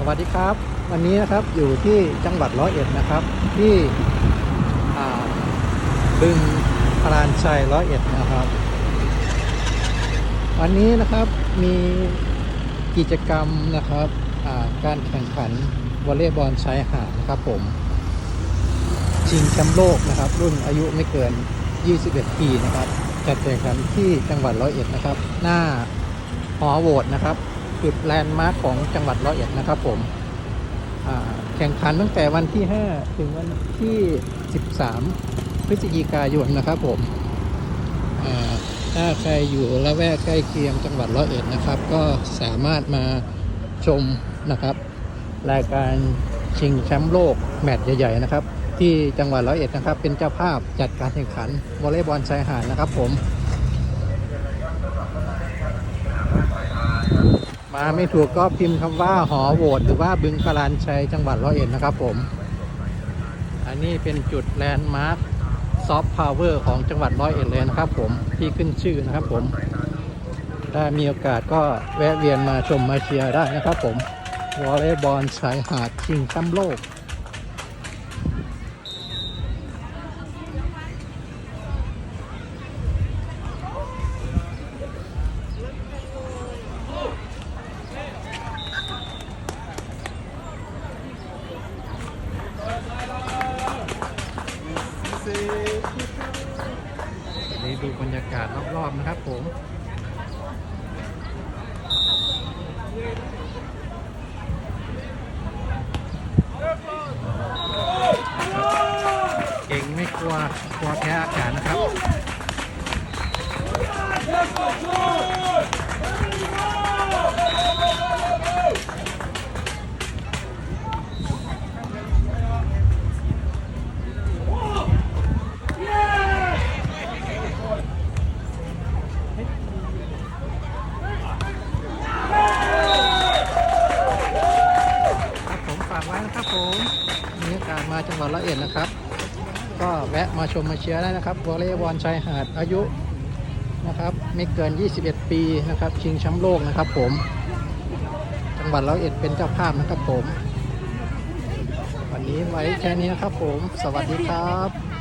สวัสดีครับ วันนี้นะครับอยู่ที่จังหวัดร้อยเอ็ดนะครับ ที่บึงพรานชัยร้อยเอ็ดนะครับ วันนี้นะครับมีกิจกรรมนะครับการแข่งขันวอลเลย์บอลชายหาดนะครับผมชิงแชมป์โลกนะครับ รุ่นอายุไม่เกิน 21 ปีนะครับจัดแข่งขันที่จังหวัดร้อยเอ็ดนะครับ หน้าหอโหวตนะครับ จุดแลนด์มาร์คของจังหวัดร้อยเอ็ดนะครับผมแข่งขันตั้งแต่วันที่ 5 ถึงวันที่ 13 พฤศจิกายนนะครับผมถ้าใครอยู่ละแวกใกล้เคียงจังหวัดร้อยเอ็ดนะครับ ก็สามารถมาชมนะครับ รายการชิงแชมป์โลกแมตช์ใหญ่ๆนะครับ ที่จังหวัดร้อยเอ็ดนะครับ เป็นเจ้าภาพจัดการแข่งขันวอลเลย์บอลชายหาดนะครับผม มาไม่ถูกก็พิมพ์คำว่าหอโหวตหรือว่าบึงพลานชัยจังหวัดร้อยเอ็ดนะครับผม อันนี้เป็นจุดแลนด์มาร์คซอฟต์พาวเวอร์ของจังหวัดร้อยเอ็ดเลยนะครับผมที่ขึ้นชื่อนะครับผม ถ้ามีโอกาสก็แวะเวียนมาชมมาเชียร์ได้นะครับผมวอลเลย์บอลชายหาดชิงแชมป์โลก นี้ดูบรรยากาศรอบๆนะครับผมเก่งไม่กลัวกลัวแพ้อากาศนะครับ ผมมีโอกาสมาจังหวัดละเอียดนะครับ ก็แวะมาชมมาเชียร์ได้นะครับวอลเลย์บอลชายหาดอายุนะครับไม่เกิน 21 ปีนะครับ ชิงแชมป์โลกนะครับ ผม จังหวัดละเอียดเป็นเจ้าภาพนะครับผม วันนี้ไว้แค่นี้นะครับผม สวัสดีครับ